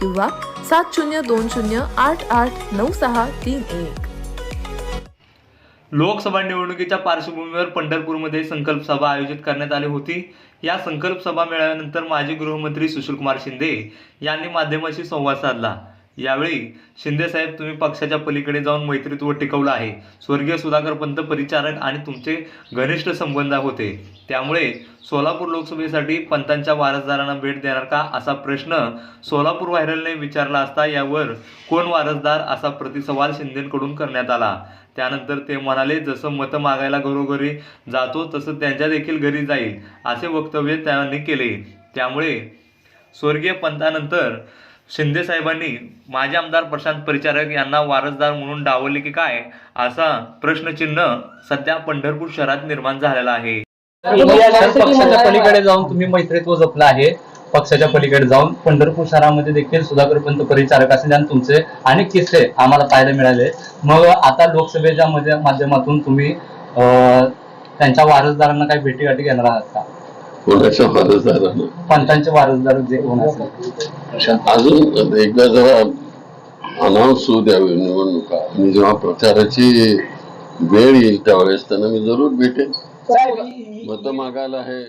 किंवा सात शून्य दोन शून्य आठ आठ नऊ सहा तीन एक. लोकसभा निवडणुकीच्या पार्श्वभूमीवर पंढरपूरमध्ये संकल्प सभा आयोजित करण्यात आली होती. या संकल्प सभा मेळाव्यानंतर माजी गृहमंत्री सुशीलकुमार शिंदे यांनी माध्यमाशी संवाद साधला. यावेळी शिंदे साहेब तुम्ही पक्षाच्या पलीकडे जाऊन मैत्रीत्व टिकवलं आहे. स्वर्गीय सुधाकर पंत परिचारक आणि तुमचे घनिष्ठ संबंध होते. त्यामुळे सोलापूर लोकसभेसाठी पंतांच्या वारसदारांना भेट देणार का असा प्रश्न सोलापूर व्हायरलने विचारला असता यावर कोण वारसदार असा प्रतिसवाल शिंदेकडून करण्यात आला? त्यानंतर ते म्हणाले जसं मतं मागायला घरोघरी जातो तसं त्यांच्या देखील घरी जाईल असे वक्तव्य त्यांनी केले. त्यामुळे स्वर्गीय पंतानंतर शिंदे साहेबांनी माजी आमदार प्रशांत परिचारक यांना वारसदार म्हणून डावलले की काय? असा प्रश्नचिन्ह सध्या पंढरपूर शहरात निर्माण झालेला आहे. पक्षाच्या पलीकडे जाऊन तुम्ही मैत्रीत्व जपलं आहे. पक्षाच्या पलीकडे जाऊन पंढरपूर शहरामध्ये देखील सुधाकर पंत परिचारक असेल आणि तुमचे अनेक किस्से आम्हाला पाहायला मिळाले. मग आता लोकसभेच्या माध्यमातून तुम्ही त्यांच्या वारसदारांना काही भेटीगाठी घेणार आहात का? कोणाच्या वारसदारानं? पंतांचे वारसदार जे कोण असेल. अजून एकदा जरा अनाऊन्स होऊ द्यावी निवडणुका. आणि जेव्हा प्रचाराची वेळ येईल त्यावेळेस त्यांना मी जरूर भेटेन. मत मागायला हे